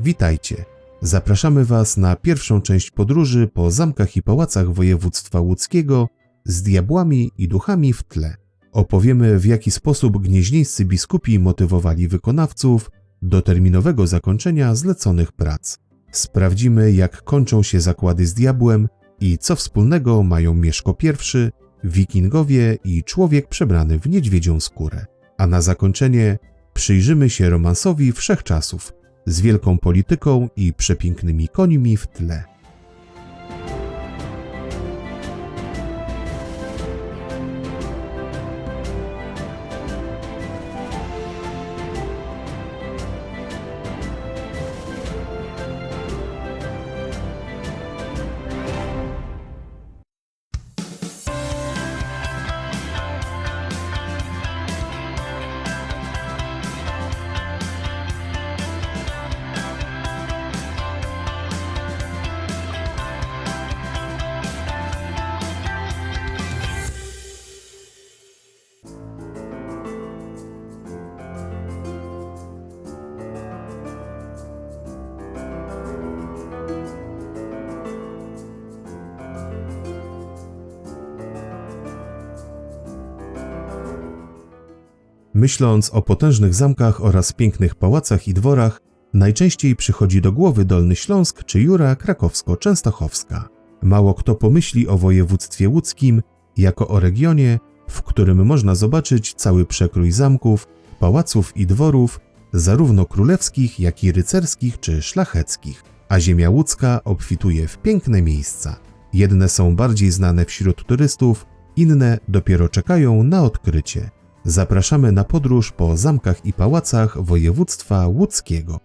Witajcie. Zapraszamy Was na pierwszą część podróży po zamkach i pałacach województwa łódzkiego z diabłami i duchami w tle. Opowiemy, w jaki sposób gnieźnieńscy biskupi motywowali wykonawców do terminowego zakończenia zleconych prac. Sprawdzimy, jak kończą się zakłady z diabłem i co wspólnego mają Mieszko I, wikingowie i człowiek przebrany w niedźwiedzią skórę. A na zakończenie przyjrzymy się romansowi wszechczasów z wielką polityką i przepięknymi końmi w tle. Myśląc o potężnych zamkach oraz pięknych pałacach i dworach, najczęściej przychodzi do głowy Dolny Śląsk czy Jura Krakowsko-Częstochowska. Mało kto pomyśli o województwie łódzkim jako o regionie, w którym można zobaczyć cały przekrój zamków, pałaców i dworów, zarówno królewskich, jak i rycerskich czy szlacheckich, a ziemia łódzka obfituje w piękne miejsca. Jedne są bardziej znane wśród turystów, inne dopiero czekają na odkrycie. Zapraszamy na podróż po zamkach i pałacach województwa łódzkiego.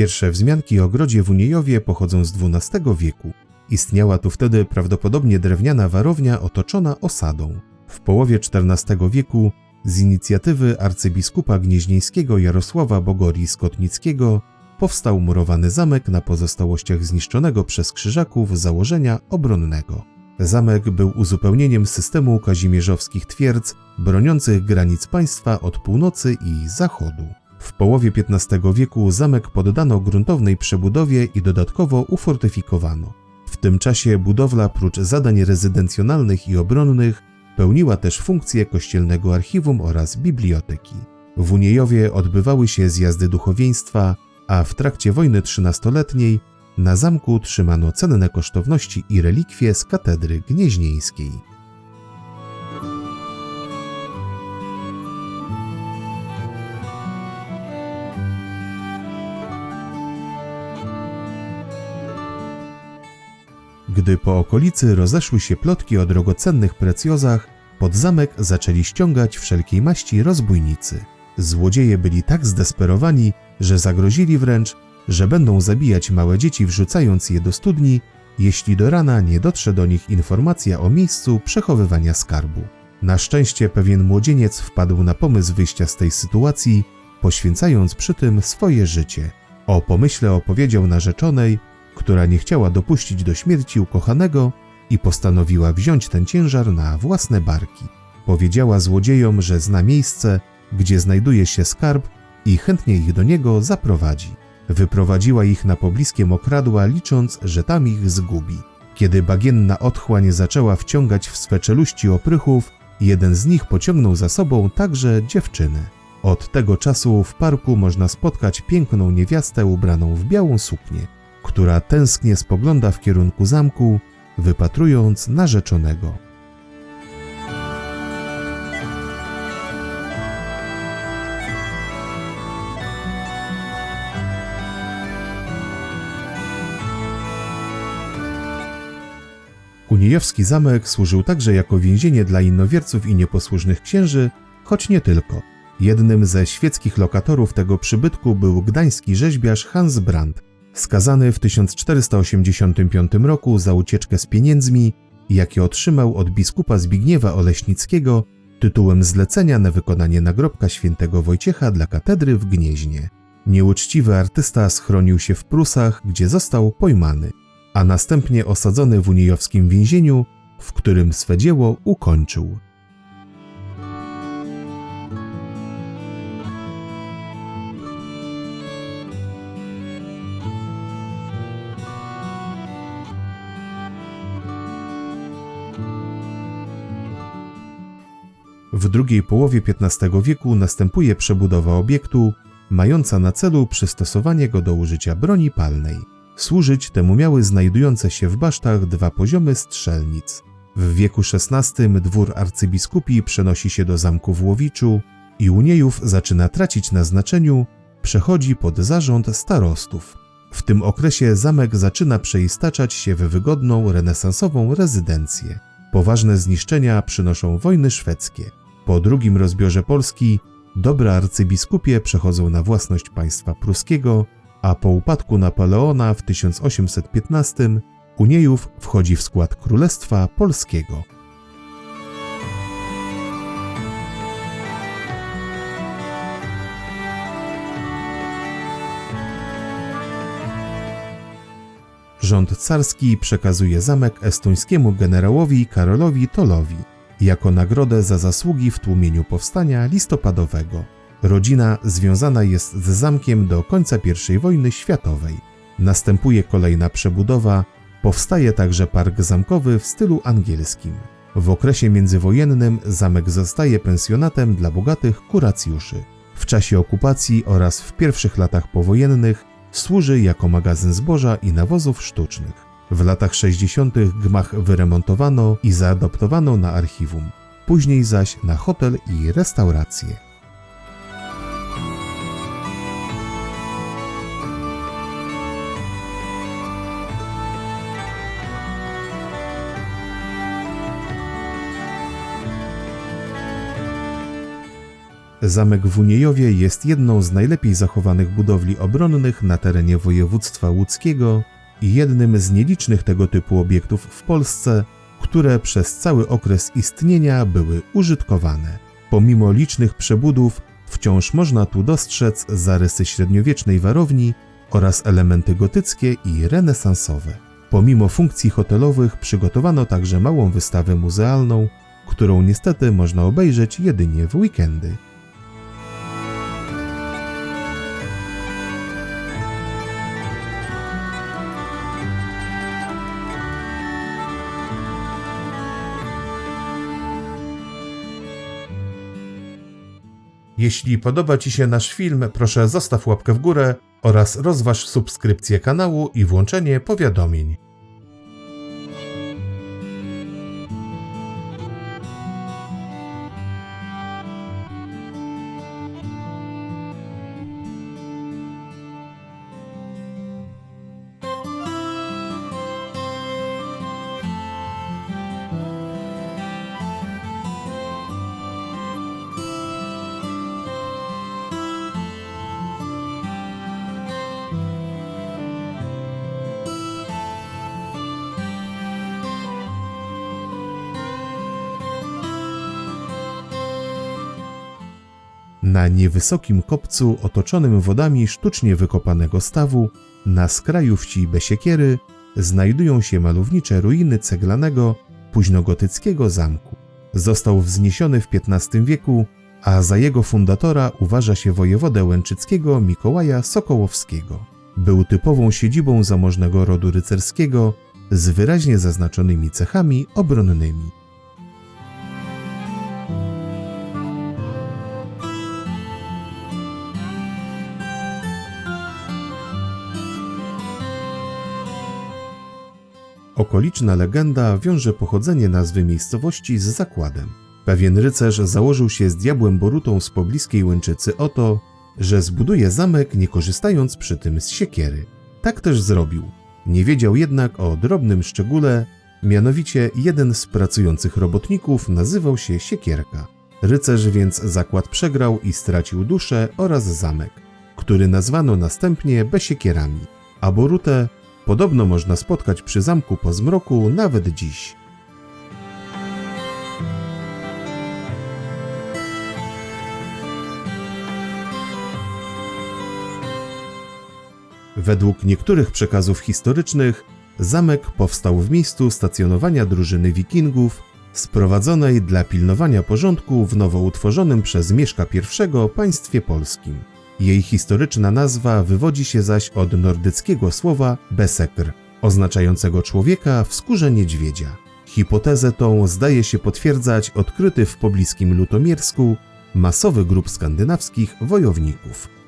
Pierwsze wzmianki o grodzie w Uniejowie pochodzą z XII wieku. Istniała tu wtedy prawdopodobnie drewniana warownia otoczona osadą. W połowie XIV wieku z inicjatywy arcybiskupa gnieźnieńskiego Jarosława Bogorii Skotnickiego powstał murowany zamek na pozostałościach zniszczonego przez krzyżaków założenia obronnego. Zamek był uzupełnieniem systemu kazimierzowskich twierdz broniących granic państwa od północy i zachodu. W połowie XV wieku zamek poddano gruntownej przebudowie i dodatkowo ufortyfikowano. W tym czasie budowla prócz zadań rezydencjonalnych i obronnych pełniła też funkcję kościelnego archiwum oraz biblioteki. W Uniejowie odbywały się zjazdy duchowieństwa, a w trakcie wojny trzynastoletniej na zamku trzymano cenne kosztowności i relikwie z katedry gnieźnieńskiej. Gdy po okolicy rozeszły się plotki o drogocennych precjozach, pod zamek zaczęli ściągać wszelkiej maści rozbójnicy. Złodzieje byli tak zdesperowani, że zagrozili wręcz, że będą zabijać małe dzieci wrzucając je do studni, jeśli do rana nie dotrze do nich informacja o miejscu przechowywania skarbu. Na szczęście pewien młodzieniec wpadł na pomysł wyjścia z tej sytuacji, poświęcając przy tym swoje życie. O pomyśle opowiedział narzeczonej, która nie chciała dopuścić do śmierci ukochanego i postanowiła wziąć ten ciężar na własne barki. Powiedziała złodziejom, że zna miejsce, gdzie znajduje się skarb i chętnie ich do niego zaprowadzi. Wyprowadziła ich na pobliskie mokradła, licząc, że tam ich zgubi. Kiedy bagienna otchłań zaczęła wciągać w swe czeluści oprychów, jeden z nich pociągnął za sobą także dziewczynę. Od tego czasu w parku można spotkać piękną niewiastę ubraną w białą suknię która tęsknie spogląda w kierunku zamku, wypatrując narzeczonego. Uniejowski zamek służył także jako więzienie dla innowierców i nieposłusznych księży, choć nie tylko. Jednym ze świeckich lokatorów tego przybytku był gdański rzeźbiarz Hans Brandt, skazany w 1485 roku za ucieczkę z pieniędzmi, jakie otrzymał od biskupa Zbigniewa Oleśnickiego tytułem zlecenia na wykonanie nagrobka świętego Wojciecha dla katedry w Gnieźnie. Nieuczciwy artysta schronił się w Prusach, gdzie został pojmany, a następnie osadzony w unijowskim więzieniu, w którym swe dzieło ukończył. W drugiej połowie XV wieku następuje przebudowa obiektu, mająca na celu przystosowanie go do użycia broni palnej. Służyć temu miały znajdujące się w basztach dwa poziomy strzelnic. W wieku XVI dwór arcybiskupi przenosi się do zamku w Łowiczu i Uniejów zaczyna tracić na znaczeniu, przechodzi pod zarząd starostów. W tym okresie zamek zaczyna przeistaczać się w wygodną, renesansową rezydencję. Poważne zniszczenia przynoszą wojny szwedzkie. Po drugim rozbiorze Polski dobra arcybiskupie przechodzą na własność państwa pruskiego, a po upadku Napoleona w 1815 Uniejów wchodzi w skład Królestwa Polskiego. Rząd carski przekazuje zamek estońskiemu generałowi Karolowi Tolowi jako nagrodę za zasługi w tłumieniu powstania listopadowego. Rodzina związana jest z zamkiem do końca I wojny światowej. Następuje kolejna przebudowa, powstaje także park zamkowy w stylu angielskim. W okresie międzywojennym zamek zostaje pensjonatem dla bogatych kuracjuszy. W czasie okupacji oraz w pierwszych latach powojennych służy jako magazyn zboża i nawozów sztucznych. W latach 60. gmach wyremontowano i zaadoptowano na archiwum, później zaś na hotel i restaurację. Zamek w Uniejowie jest jedną z najlepiej zachowanych budowli obronnych na terenie województwa łódzkiego jednym z nielicznych tego typu obiektów w Polsce, które przez cały okres istnienia były użytkowane. Pomimo licznych przebudów, wciąż można tu dostrzec zarysy średniowiecznej warowni oraz elementy gotyckie i renesansowe. Pomimo funkcji hotelowych przygotowano także małą wystawę muzealną, którą niestety można obejrzeć jedynie w weekendy. Jeśli podoba Ci się nasz film, proszę zostaw łapkę w górę oraz rozważ subskrypcję kanału i włączenie powiadomień. Na niewysokim kopcu otoczonym wodami sztucznie wykopanego stawu, na skraju wsi Besiekiery, znajdują się malownicze ruiny ceglanego, późnogotyckiego zamku. Został wzniesiony w XV wieku, a za jego fundatora uważa się wojewodę łęczyckiego Mikołaja Sokołowskiego. Był typową siedzibą zamożnego rodu rycerskiego z wyraźnie zaznaczonymi cechami obronnymi. Okoliczna legenda wiąże pochodzenie nazwy miejscowości z zakładem. Pewien rycerz założył się z diabłem Borutą z pobliskiej Łęczycy o to, że zbuduje zamek nie korzystając przy tym z siekiery. Tak też zrobił. Nie wiedział jednak o drobnym szczególe, mianowicie jeden z pracujących robotników nazywał się Siekierka. Rycerz więc zakład przegrał i stracił duszę oraz zamek, który nazwano następnie Besiekierami, a Borutę podobno można spotkać przy zamku po zmroku nawet dziś. Według niektórych przekazów historycznych, zamek powstał w miejscu stacjonowania drużyny wikingów sprowadzonej dla pilnowania porządku w nowo utworzonym przez Mieszka I państwie polskim. Jej historyczna nazwa wywodzi się zaś od nordyckiego słowa besekr, oznaczającego człowieka w skórze niedźwiedzia. Hipotezę tą zdaje się potwierdzać odkryty w pobliskim Lutomiersku masowy grup skandynawskich wojowników.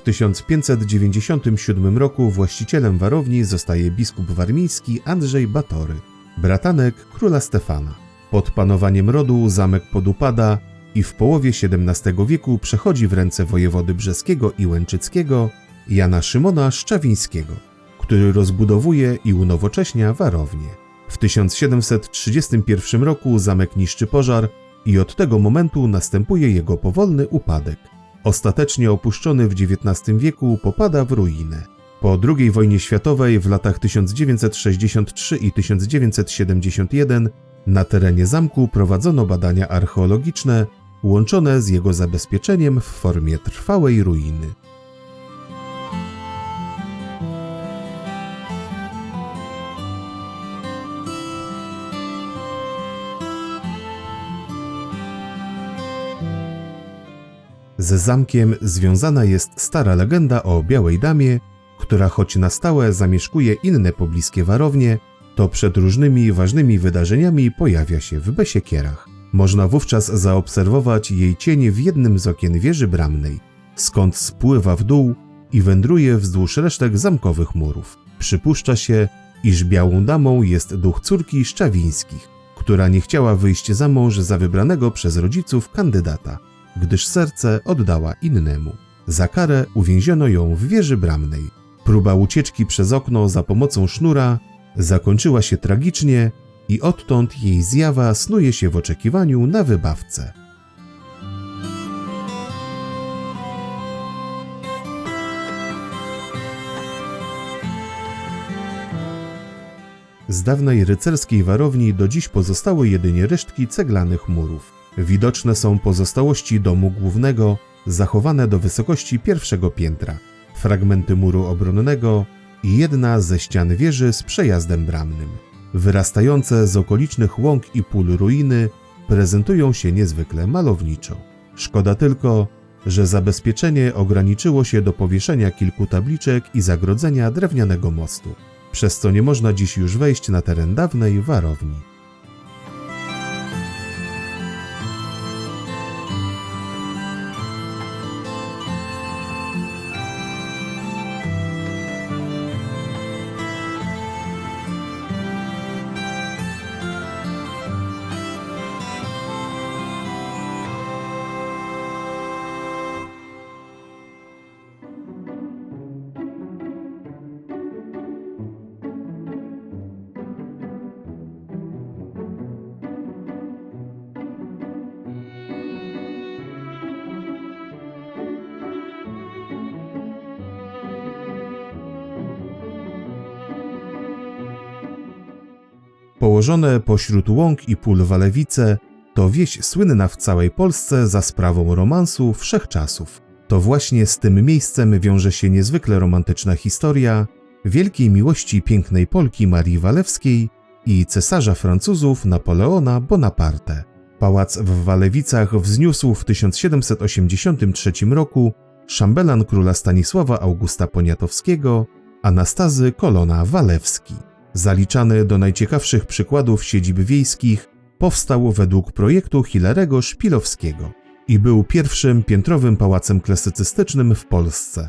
W 1597 roku właścicielem warowni zostaje biskup warmiński Andrzej Batory, bratanek króla Stefana. Pod panowaniem rodu zamek podupada i w połowie XVII wieku przechodzi w ręce wojewody brzeskiego i łęczyckiego Jana Szymona Szczawińskiego, który rozbudowuje i unowocześnia warownię. W 1731 roku zamek niszczy pożar i od tego momentu następuje jego powolny upadek. Ostatecznie opuszczony w XIX wieku popada w ruinę. Po II wojnie światowej w latach 1963 i 1971 na terenie zamku prowadzono badania archeologiczne łączone z jego zabezpieczeniem w formie trwałej ruiny. Ze zamkiem związana jest stara legenda o Białej Damie, która choć na stałe zamieszkuje inne pobliskie warownie, to przed różnymi ważnymi wydarzeniami pojawia się w Besiekierach. Można wówczas zaobserwować jej cień w jednym z okien wieży bramnej, skąd spływa w dół i wędruje wzdłuż resztek zamkowych murów. Przypuszcza się, iż Białą Damą jest duch córki Szczawińskich, która nie chciała wyjść za mąż za wybranego przez rodziców kandydata gdyż serce oddała innemu. Za karę uwięziono ją w wieży bramnej. Próba ucieczki przez okno za pomocą sznura zakończyła się tragicznie i odtąd jej zjawa snuje się w oczekiwaniu na wybawcę. Z dawnej rycerskiej warowni do dziś pozostały jedynie resztki ceglanych murów. Widoczne są pozostałości domu głównego, zachowane do wysokości pierwszego piętra, fragmenty muru obronnego i jedna ze ścian wieży z przejazdem bramnym. Wyrastające z okolicznych łąk i pól ruiny prezentują się niezwykle malowniczo. Szkoda tylko, że zabezpieczenie ograniczyło się do powieszenia kilku tabliczek i zagrodzenia drewnianego mostu, przez co nie można dziś już wejść na teren dawnej warowni. Położone pośród łąk i pól Walewice, to wieś słynna w całej Polsce za sprawą romansu wszechczasów. To właśnie z tym miejscem wiąże się niezwykle romantyczna historia wielkiej miłości pięknej Polki Marii Walewskiej i cesarza Francuzów Napoleona Bonaparte. Pałac w Walewicach wzniósł w 1783 roku szambelan króla Stanisława Augusta Poniatowskiego, Anastazy Kolona Walewski. Zaliczany do najciekawszych przykładów siedzib wiejskich, powstał według projektu Hilarego Szpilowskiego i był pierwszym piętrowym pałacem klasycystycznym w Polsce.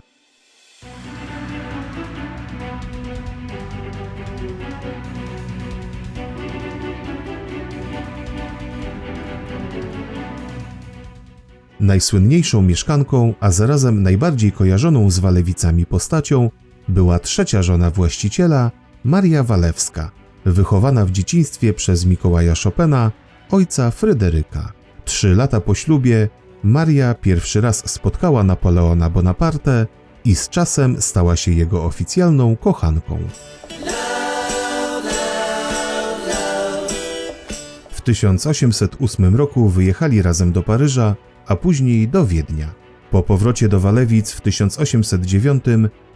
Najsłynniejszą mieszkanką, a zarazem najbardziej kojarzoną z Walewicami postacią była trzecia żona właściciela, Maria Walewska, wychowana w dzieciństwie przez Mikołaja Chopina, ojca Fryderyka. Trzy lata po ślubie Maria pierwszy raz spotkała Napoleona Bonaparte i z czasem stała się jego oficjalną kochanką. W 1808 roku wyjechali razem do Paryża, a później do Wiednia. Po powrocie do Walewic w 1809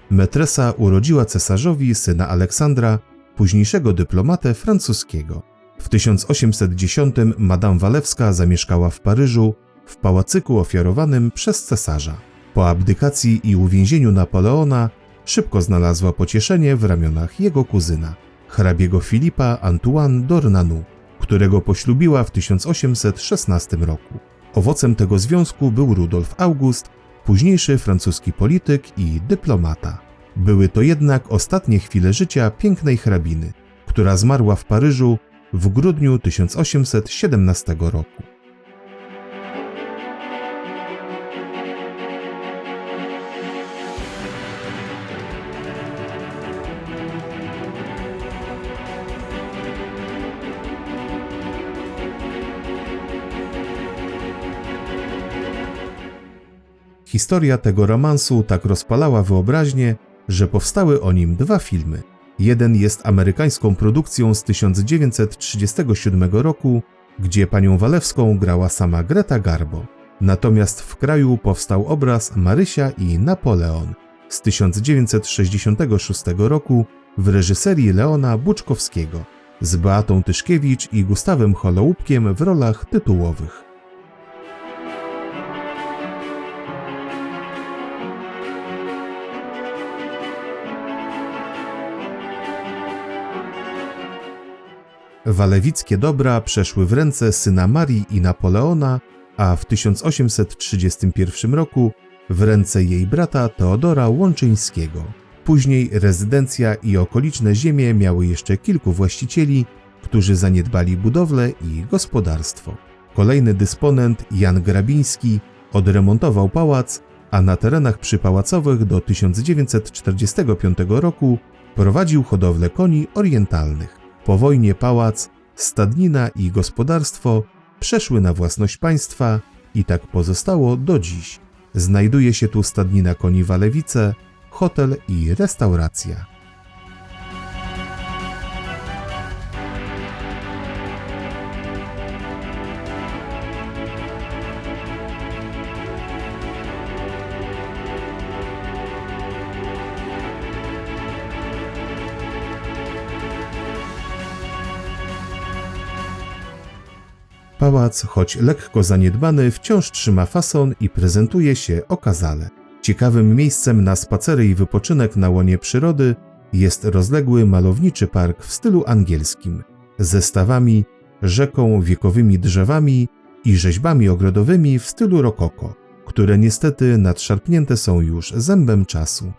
metresa urodziła cesarzowi syna Aleksandra, późniejszego dyplomatę francuskiego. W 1810 Madame Walewska zamieszkała w Paryżu, w pałacyku ofiarowanym przez cesarza. Po abdykacji i uwięzieniu Napoleona szybko znalazła pocieszenie w ramionach jego kuzyna, hrabiego Filipa Antoine d'Ornanu, którego poślubiła w 1816 roku. Owocem tego związku był Rudolf August, późniejszy francuski polityk i dyplomata. Były to jednak ostatnie chwile życia pięknej hrabiny, która zmarła w Paryżu w grudniu 1817 roku. Historia tego romansu tak rozpalała wyobraźnię, że powstały o nim dwa filmy. Jeden jest amerykańską produkcją z 1937 roku, gdzie panią Walewską grała sama Greta Garbo. Natomiast w kraju powstał obraz Marysia i Napoleon z 1966 roku w reżyserii Leona Buczkowskiego z Beatą Tyszkiewicz i Gustawem Holoubkiem w rolach tytułowych. Walewickie dobra przeszły w ręce syna Marii i Napoleona, a w 1831 roku w ręce jej brata Teodora Łączyńskiego. Później rezydencja i okoliczne ziemie miały jeszcze kilku właścicieli, którzy zaniedbali budowlę i gospodarstwo. Kolejny dysponent, Jan Grabiński, odremontował pałac, a na terenach przypałacowych do 1945 roku prowadził hodowlę koni orientalnych. Po wojnie pałac, stadnina i gospodarstwo przeszły na własność państwa i tak pozostało do dziś. Znajduje się tu stadnina koni Walewice, hotel i restauracja. Pałac, choć lekko zaniedbany, wciąż trzyma fason i prezentuje się okazale. Ciekawym miejscem na spacery i wypoczynek na łonie przyrody jest rozległy malowniczy park w stylu angielskim, ze stawami, rzeką, wiekowymi drzewami i rzeźbami ogrodowymi w stylu rokoko, które niestety nadszarpnięte są już zębem czasu.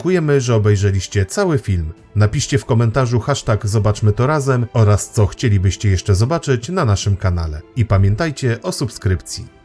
Dziękujemy, że obejrzeliście cały film. Napiszcie w komentarzu hashtag Zobaczmy to razem oraz co chcielibyście jeszcze zobaczyć na naszym kanale. I pamiętajcie o subskrypcji.